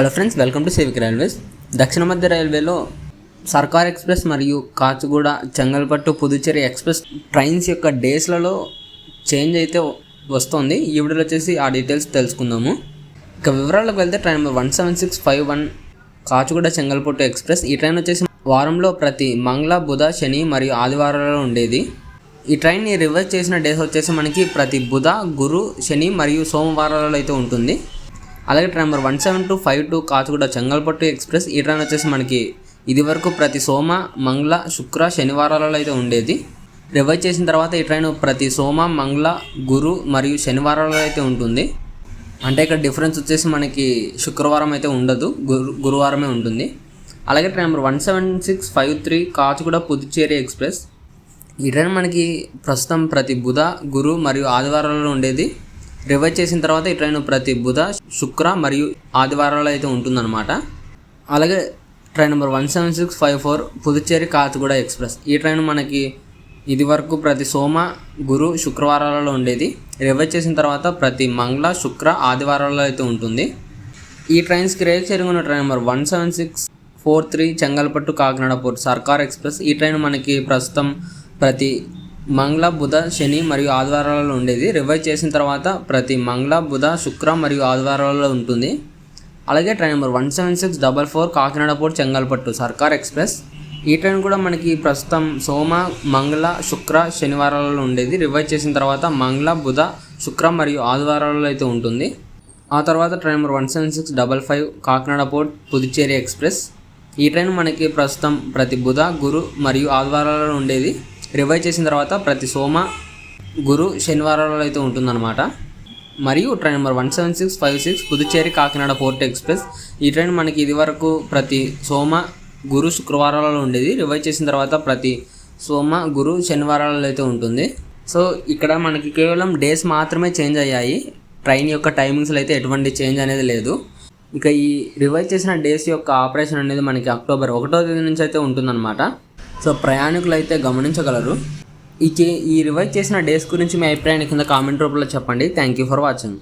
Hello friends welcome to Sevik railways దక్షిణ మధ్య రైల్వేలో సర్కార్ ఎక్స్ప్రెస్ మరియు కాచిగూడ చెంగల్పట్టు పుదుచ్చేరి ఎక్స్ప్రెస్ ట్రైన్స్ యొక్క డేస్లలో చేంజ్ అయితే వస్తుంది. ఈ వీడియోలో వచ్చేసి ఆ డీటెయిల్స్ తెలుసుకుందాము. ఇక వివరాలకు వెళ్తే train number one seven six five one Kacheguda Chengalpattu express. ఈ ట్రైన్ వచ్చేసి వారంలో ప్రతి మంగళ బుధ శని మరియు ఆదివారాలలో ఉండేది. ఈ ట్రైన్ని రివర్స్ చేసిన డేస్ వచ్చేసి మనకి ప్రతి బుధ గురు శని మరియు సోమవారాలలో అయితే ఉంటుంది. అలాగే train number one seven two five two Kacheguda Chengalpattu express ఈ ట్రైన్ వచ్చేసి మనకి ఇది వరకు ప్రతి సోమ మంగళ శుక్ర శనివారాలలో అయితే ఉండేది. రివైజ్ చేసిన తర్వాత ఈ ట్రైన్ ప్రతి సోమ మంగళ గురు మరియు శనివారాలలో అయితే ఉంటుంది. అంటే ఇక్కడ డిఫరెన్స్ వచ్చేసి మనకి శుక్రవారం అయితే ఉండదు గురు గురువారమే ఉంటుంది. అలాగే train number one seven six five three Kacheguda Puducherry express. ఈ ట్రైన్ మనకి ప్రస్తుతం ప్రతి బుధ గురు మరియు ఆదివారాలలో ఉండేది. రివైజ్ చేసిన తర్వాత ఈ ట్రైన్ ప్రతి బుధ శుక్ర మరియు ఆదివారాలు అయితే ఉంటుందన్నమాట. అలాగే train number one seven six five four Puducherry Kacheguda express. ఈ ట్రైన్ మనకి ఇది వరకు ప్రతి సోమ గురు శుక్రవారాలలో ఉండేది. రివైజ్ చేసిన తర్వాత ప్రతి మంగళ శుక్ర ఆదివారాల్లో అయితే ఉంటుంది. ఈ ట్రైన్స్కి రేల్ చేరుకున్న train number one seven six four three Chengalpattu Kakinada port Circar express. ఈ ట్రైన్ మనకి ప్రస్తుతం ప్రతి మంగళ బుధ శని మరియు ఆదివారాలలో ఉండేది. రివైజ్ చేసిన తర్వాత ప్రతి మంగళ బుధ శుక్ర మరియు ఆదివారాలలో ఉంటుంది. అలాగే train number one seven six double four Kakinada port Chengalpattu Circar express. ఈ ట్రైన్ కూడా మనకి ప్రస్తుతం సోమ మంగళ శుక్ర శనివారాలలో ఉండేది. రివైజ్ చేసిన తర్వాత మంగళ బుధ శుక్ర మరియు ఆదివారాలలో అయితే ఉంటుంది. ఆ తర్వాత train number one seven six double five Kakinada port Puducherry express. ఈ ట్రైన్ మనకి ప్రస్తుతం ప్రతి బుధ గురు మరియు ఆదివారాలలో ఉండేది. రివైజ్ చేసిన తర్వాత ప్రతి సోమ గురు శనివారాలలో అయితే ఉంటుందన్నమాట. మరియు train number one seven six five six Puducherry Kakinada fort express ఈ ట్రైన్ మనకి ఇది వరకు ప్రతి సోమ గురు శుక్రవారాలలో ఉండేది. రివైజ్ చేసిన తర్వాత ప్రతి సోమ గురు శనివారాలలో అయితే ఉంటుంది. సో ఇక్కడ మనకి కేవలం డేస్ మాత్రమే చేంజ్ అయ్యాయి. ట్రైన్ యొక్క టైమింగ్స్లో అయితే ఎటువంటి చేంజ్ అనేది లేదు. ఇక ఈ రివైజ్ చేసిన డేస్ యొక్క ఆపరేషన్ అనేది మనకి అక్టోబర్ ఒకటో తేదీ నుంచి అయితే ఉంటుందన్నమాట. సో ప్రయాణికులు అయితే గమనించగలరు. ఈ ఈ రివైజ్ చేసిన డేస్ గురించి మీ అభిప్రాయాన్ని కింద కామెంట్ రూపంలో చెప్పండి. Thank you for watching